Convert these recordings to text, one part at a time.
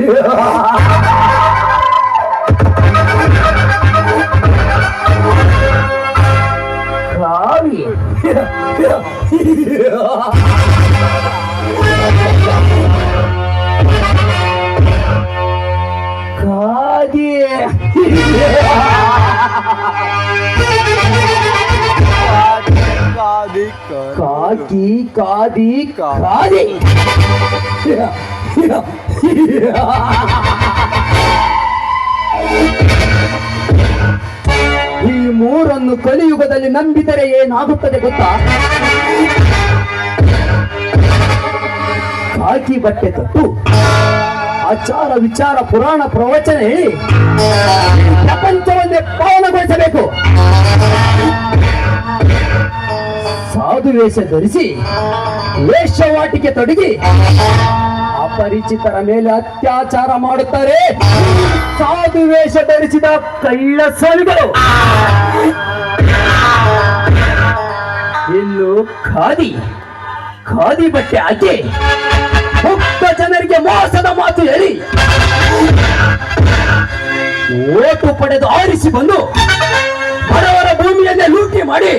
ಕಾವಿ ಕಾದಿ ಕಾದಿ ಕಾದಿ ಈ ಮೂರನ್ನು ಕಲಿಯುಗದಲ್ಲಿ ನಂಬಿದರೆ ಏನಾಗುತ್ತದೆ ಗೊತ್ತಾ? ಕಾಕಿ ಬಟ್ಟೆ ತಟ್ಟು ಆಚಾರ, ವಿಚಾರ, ಪುರಾಣ, ಪ್ರವಚನ ಹೇಳಿ. ಪ್ರಪಂಚವನ್ನೇ ಪಾವನಗೊಳಿಸಬೇಕು. ಸಾಧು ವೇಷ ಧರಿಸಿ ವೇಷವಾಟಿಕೆ ತೊಡಗಿ ಅಪರಿಚಿತರ ಮೇಲೆ ಅತ್ಯಾಚಾರ ಮಾಡುತ್ತಾರೆ. ಸಾಧು ವೇಷ ಧರಿಸಿದ ಕಳ್ಳ ಸಾವಿಗಳು ಇನ್ನು ಖಾದಿ ಖಾದಿ ಬಟ್ಟೆ ಹಾಕಿ ಮುಕ್ತ ಜನರಿಗೆ ಮೋಸದ ಮಾತು ಹೇಳಿ ಓಟು ಪಡೆದು ಆರಿಸಿ ಬಂದು ಬಡವರ ಭೂಮಿಯನ್ನೇ ಲೂಟಿ ಮಾಡಿ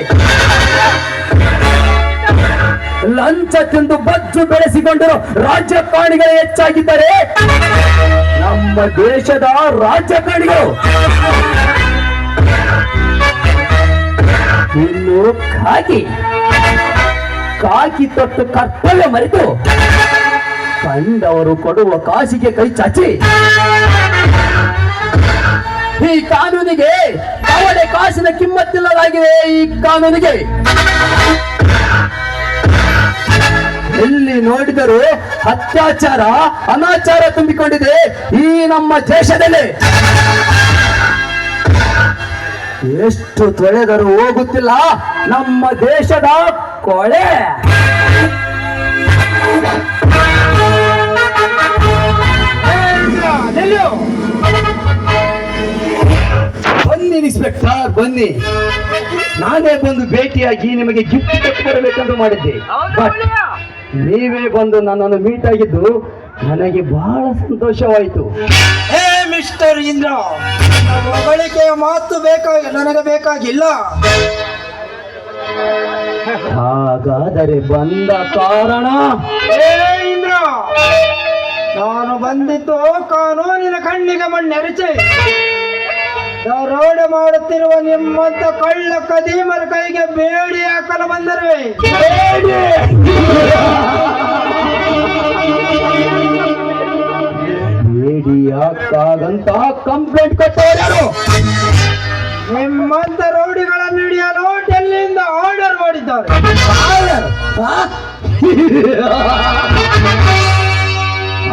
ಲಂಚ ತಿಂದು ಬಜ್ಜು ಬೆಳೆಸಿಕೊಂಡಿರೋ ಹೆಚ್ಚಾಗಿದ್ದಾರೆ. ನಮ್ಮ ದೇಶದ ರಾಜಕಾರಣಿಗಳು ಇನ್ನು ಕಾಕಿ ಕಾಕಿ ತೊಟ್ಟು ಕರ್ತವ್ಯ ಮರೆತು ಕಂಡವರು ಕೊಡುವ ಕಾಸಿಗೆ ಕೈ ಚಾಚಿ. ಈ ಕಾನೂನಿಗೆ ಅವಳೆ ಕಾಸಿನ ಕಿಮ್ಮತ್ತಿಲ್ಲದಾಗಿದೆ ಈ ಕಾನೂನಿಗೆ. ಎಲ್ಲಿ ನೋಡಿದರೂ ಅತ್ಯಾಚಾರ ಅನಾಚಾರ ತುಂಬಿಕೊಂಡಿದೆ ಈ ನಮ್ಮ ದೇಶದಲ್ಲಿ. ಎಷ್ಟು ತೊಳೆದರೂ ಹೋಗುತ್ತಿಲ್ಲ ನಮ್ಮ ದೇಶದ ಕೊಳೆ. ಬನ್ನಿ ಇನ್ಸ್ಪೆಕ್ಟರ್ ಬನ್ನಿ. ನಾನೇ ಬಂದು ಭೇಟಿಯಾಗಿ ನಿಮಗೆ ಗಿಫ್ಟ್ ಕೊಟ್ಟು ಬರಬೇಕಂತ ಮಾಡಿದ್ದೆ. ನೀವೇ ಬಂದು ನನ್ನನ್ನು ಮೀಟ್ ಆಗಿದ್ದು ನನಗೆ ಬಹಳ ಸಂತೋಷವಾಯಿತು. ಹೇ ಮಿಸ್ಟರ್ ಇಂದ್ರ ಹೊಗಳಿಕೆಯ ಮಾತು ಬೇಕಾಗಿ ನನಗೆ ಬೇಕಾಗಿಲ್ಲ. ಹಾಗಾದರೆ ಬಂದ ಕಾರಣ? ಹೇ ಇಂದ್ರ ನಾನು ಬಂದಿದ್ದು ಕಾನೂನಿನ ಕಣ್ಣಿಗೆ ಮಣ್ಣೆರಚಿ. ದರೋಡೆ ಮಾಡುತ್ತಿರುವ ನಿಮ್ಮಂತ ಕಳ್ಳ ಕದೀಮರ ಕೈಗೆ ಬೇಡಿ ಹಾಕಲು ಬಂದರೆ ಕಂಪ್ಲೇಂಟ್ ಕೊಟ್ಟವರು ಯಾರು ನಿಮ್ಮಂತ ರೌಡಿಗಳನ್ನು ಹಿಡಿಯಲು ಡೆಲ್ಲಿಯಿಂದ ಆರ್ಡರ್ ಮಾಡಿದ್ದಾರೆ.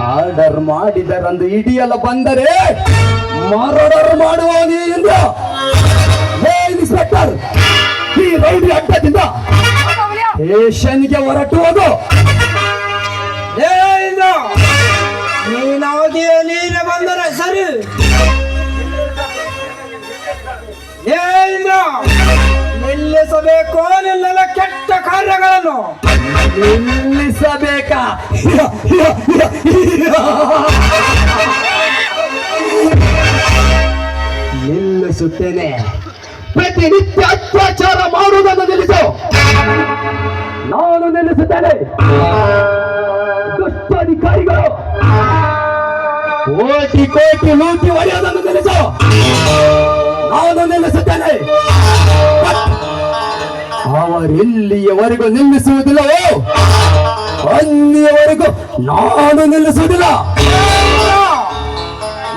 ಆರ್ಡರ್ ಮಾಡಿದರಂದು ಇಡಿಯಲ್ಲ ಬಂದರೆ ಮಾರಾಡರ್ ಮಾಡುವ ಎಂದು ಇನ್ಸ್ಪೆಕ್ಟರ್ ಈ ರೌಡಿ ಅಡ್ಡದಿಂದ ಸ್ಟೇಷನ್ಗೆ ಹೊರಟುವುದು ನೀನೆ ಬಂದರೆ ಸರಿ. ಇಂದ್ರ ನಿಲ್ಲಿಸಬೇಕು ನಿನ್ನೆಲ್ಲ ಕೆಟ್ಟ ಕಾರ್ಯಗಳನ್ನು. ನಿಲ್ಲಿಸಬೇಕಾ? ನಿಲ್ಲಿಸುತ್ತೇನೆ. ಪ್ರತಿನಿತ್ಯ ಅತ್ಯಾಚಾರ ಮಾಡುವುದನ್ನು ನಿಲ್ಲಿಸು. ನಾನು ನಿಲ್ಲಿಸುತ್ತೇನೆ. ದುಷ್ಟ ಅಧಿಕಾರಿಗಳು ಕೋಟಿ ಕೋಟಿ ಲೂಟಿ ಹೊಡೆಯೋದನ್ನು ನಿಲ್ಲಿಸು. ನಾನು ನಿಲ್ಲಿಸುತ್ತೇನೆ. ಅವರೆಲ್ಲಿಯವರೆಗೂ ನಿಲ್ಲಿಸುವುದಿಲ್ಲವೋ ಅಲ್ಲಿಯವರೆಗೂ ನಾನು ನಿಲ್ಲಿಸುವುದಿಲ್ಲ.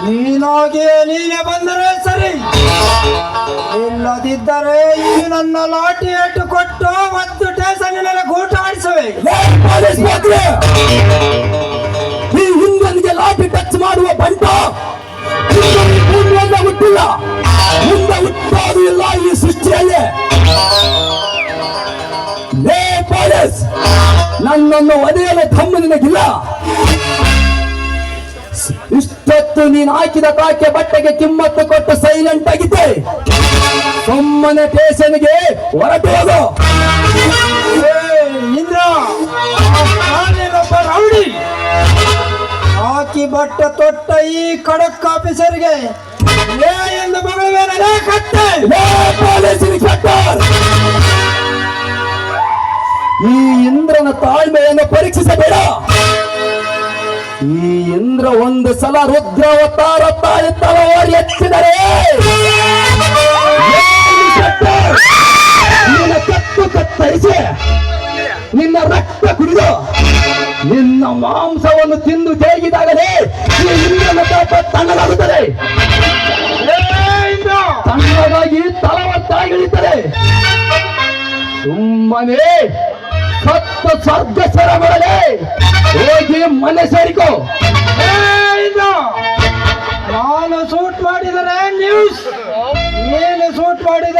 ನೀನಾಗೇ ನೀನೆ ಬಂದರೆ ಸರಿ. ಇಲ್ಲದಿದ್ದರೆ ಈ ನನ್ನ ಲಾಟಿ ಏಟು ಕೊಟ್ಟು ಮತ್ತು ಸ್ಟೇಷನ್ನಲ್ಲಿ ಗೂಟ ಲಾಟಿ ಮಾತ್ರೆ! ಈ ಹಿಂದನಿಗೆ ಲಾಠಿ ಟಚ್ ಮಾಡುವ ಬಂಟ. ಹುಟ್ಟಿಲ್ಲ. ಮುಂದೆ ಹುಟ್ಟೋದು ಇಲ್ಲ ಈ ಸೃಷ್ಟಿಯಲ್ಲಿ. ನನ್ನನ್ನು ಒದೆಯಲು ತಮ್ಮ ನಿನಗಿಲ್ಲ. ಇಷ್ಟೊತ್ತು ನೀನು ಹಾಕಿದ ಕಾಕೆ ಬಟ್ಟೆಗೆ ಕಿಮ್ಮತ್ತು ಕೊಟ್ಟು ಸೈಲೆಂಟ್ ಆಗಿದ್ದೆ. ಸುಮ್ಮನೆ ಪೇಷನ್ಗೆ ಹೊರಟು ಹೋಗು. ಇಂದ್ರ ಹಾಕಿ ಬಟ್ಟೆ ತೊಟ್ಟ ಈ ಖಡಕ್ ಆಫೀಸರ್ಗೆ. ಲೇ ಎಂದು ಈ ಇಂದ್ರನ ತಾಳ್ಮೆಯನ್ನು ಪರೀಕ್ಷಿಸಬೇಡ. ಈ ಇಂದ್ರ ಒಂದು ಸಲ ರುದ್ರಾವತಾರ ತಾಯಿ ತಲವಾರಿ ಎತ್ತಿದರೆ. ಕತ್ತು ಕತ್ತರಿಸಿ. ನಿನ್ನ ಮಾಂಸವನ್ನು ತಿಂದು ಜೈಗಿದಾಗಲೇ ಈ ಇಂದ್ರನ ತಾಪ ತಣ್ಣಗಾಗುತ್ತದೆ ತಣ್ಣಗಾಗಿ ತಲವತ್ತಾಗಿ ಇಳಿತಾರೆ ಸುಮ್ಮನೆ ಸತ್ತ ಸ್ವರ್ಗ ಸರಬರಲೆ ಹೋಗಿ ಮನೆ ಸೇರಿಕೋ. ನಾನು ಸೂಟ್ ಮಾಡಿದರೆ ನ್ಯೂಸ್ ಏನು ಸೂಟ್ ಮಾಡಿದ